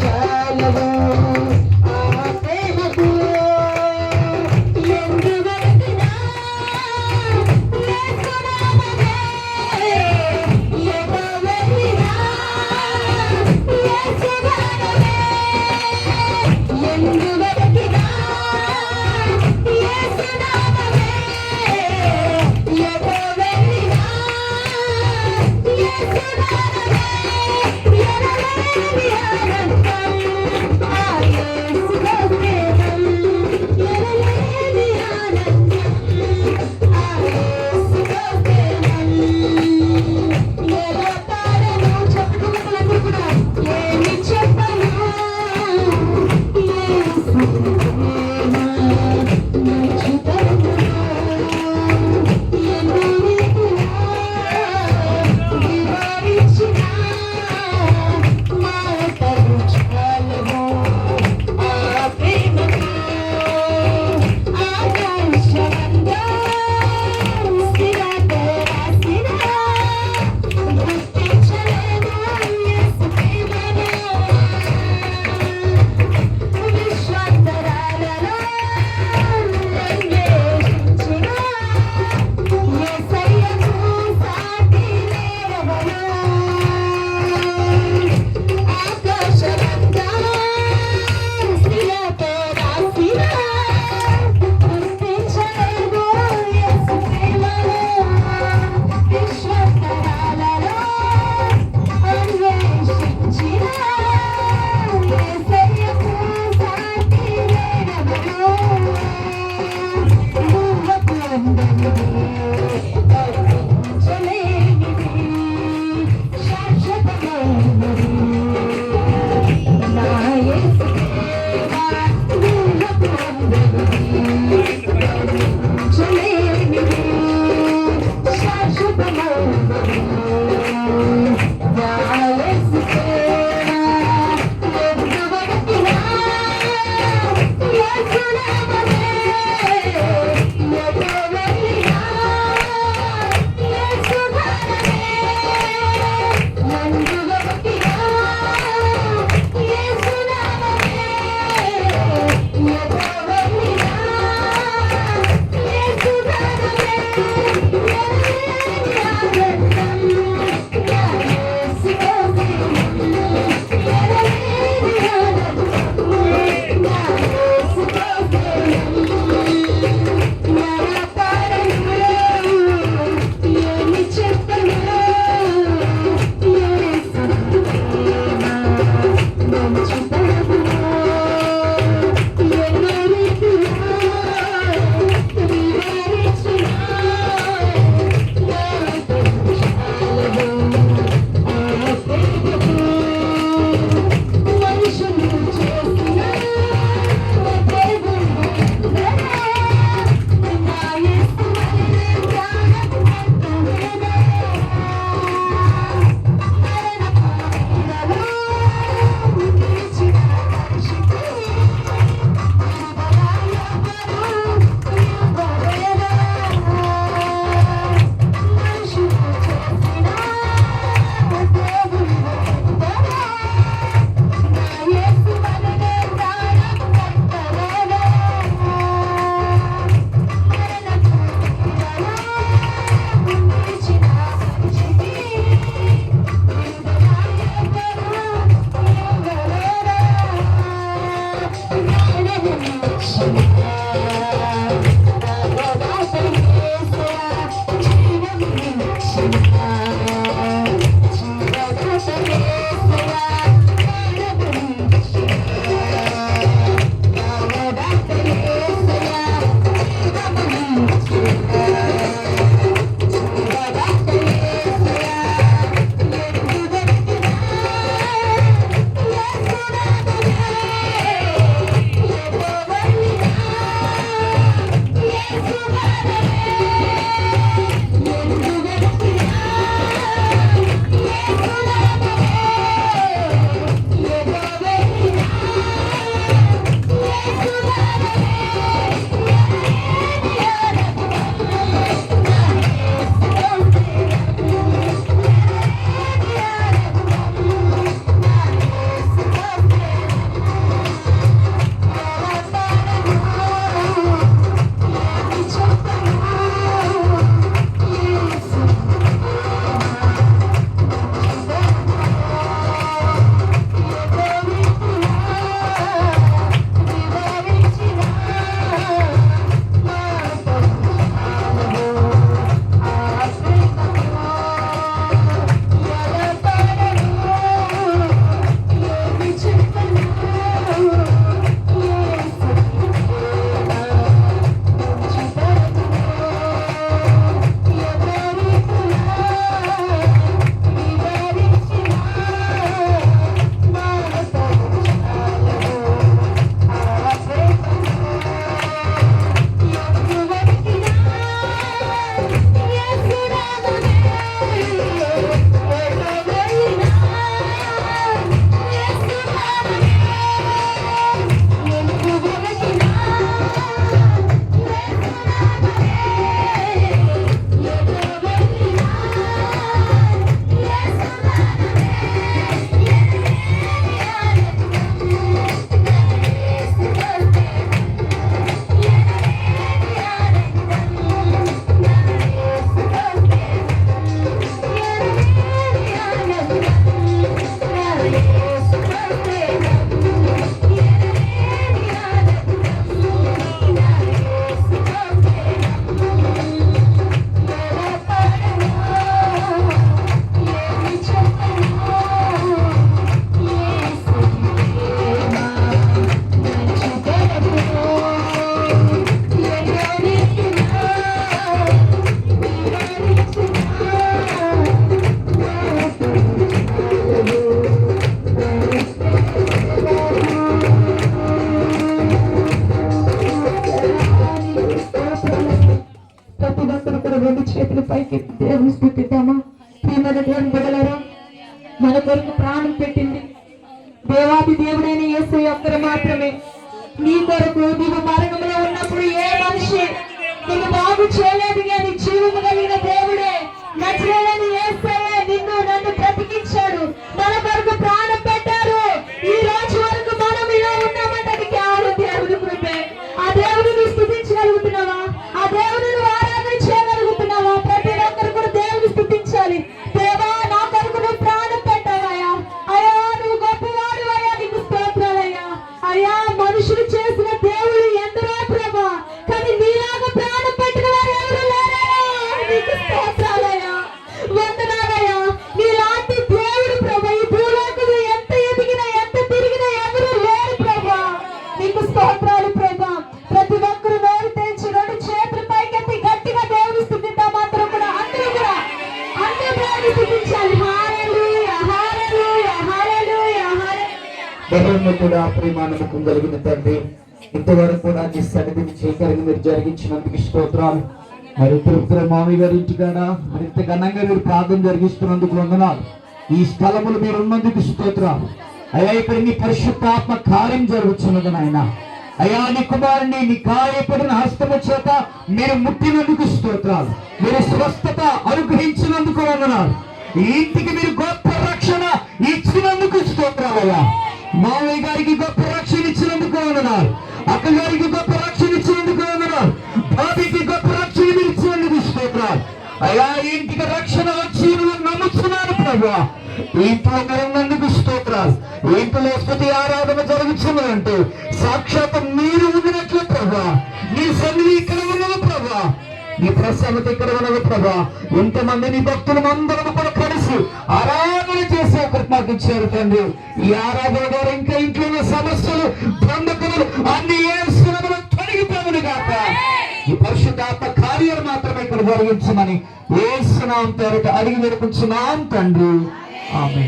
చాలవు చెప్పగలరా మన కొరకు ప్రాణం పెట్టింది. దేవాది దేవుడైన యేసు ఒక్కరు మాత్రమే. నీ కొరకు నీవు మరణంలో ఉన్నప్పుడు ఏ మనిషి నువ్వు బాగు చేయలేదు? హల్లెలూయా కూడా ప్రేమానముకు కలిగిన తండ్రి. ఇంతవరకు కూడా నీ సన్నిధిని చేయగలిగి మీరు జరిగించినందుకు స్తోత్రాలు. మరి తిరుపతి మామి గారి ఇంటికాడ మరింత ఘనంగా మీరు ప్రార్థన జరిగిస్తున్నందుకు వందనాలు. ఈ స్థలములు మీరు ఉన్నందుకు స్తోత్రాలు. అయ్యా ఇక్కడ నీ పరిశుద్ధాత్మ కార్యం జరుగుతున్నది నాయన. అయ్యా నీ కుమారుని నీ గాయపడిన హస్తము చేత మీరు ముట్టినందుకు స్తోత్రాలు. మీరు స్వస్థత అనుగ్రహించినందుకు వందనాలు. ఈ ఇంటికి మీరు గొప్ప రక్షణ ఇచ్చినందుకు స్తోత్రాలయ్యా మావయ్య గారికి గొప్ప రక్షణ ఇచ్చినందుకు అన్నారు అక్క గారికి గొప్ప రక్షణ ఇచ్చినందుకు అన్నారు బాబీకి గొప్ప రక్షణ ఇచ్చినందుకు స్తోత్రాలు. అయ్యా ఇంటికి రక్షణ వచ్చి నువ్వు నమ్ముతున్నాను ప్రభు. ఇంట్లో మీరు స్తోత్రాలు. ఇంట్లో స్థుతి ఆరాధన జరుగుతున్నదంటే సాక్షాత్ మీరు ఉండినట్లు ప్రభా. నీ సన్నిధి ఇక్కడ ఉన్నది ప్రభా. నీ ప్రసన్నత ఇక్కడ ఉన్నది ప్రభా. ఎంతమంది నీ భక్తులు అందరం కూడా కలిసి ఆరా మాకు ఇచ్చారు తండ్రి ఈ ఆరాధన ద్వారా ఇంకా ఇంట్లో ఉన్న సమస్యలు బంధకులు అన్ని ఏసునామములో తొలగిపోవును కాక ఈ పరిశుద్ధాత్మ కార్యాలు మాత్రమే ఇక్కడ జరిగించమని ఏసునాం పేరిట అడిగి వేడుకుంటున్నాం తండ్రి. ఆమె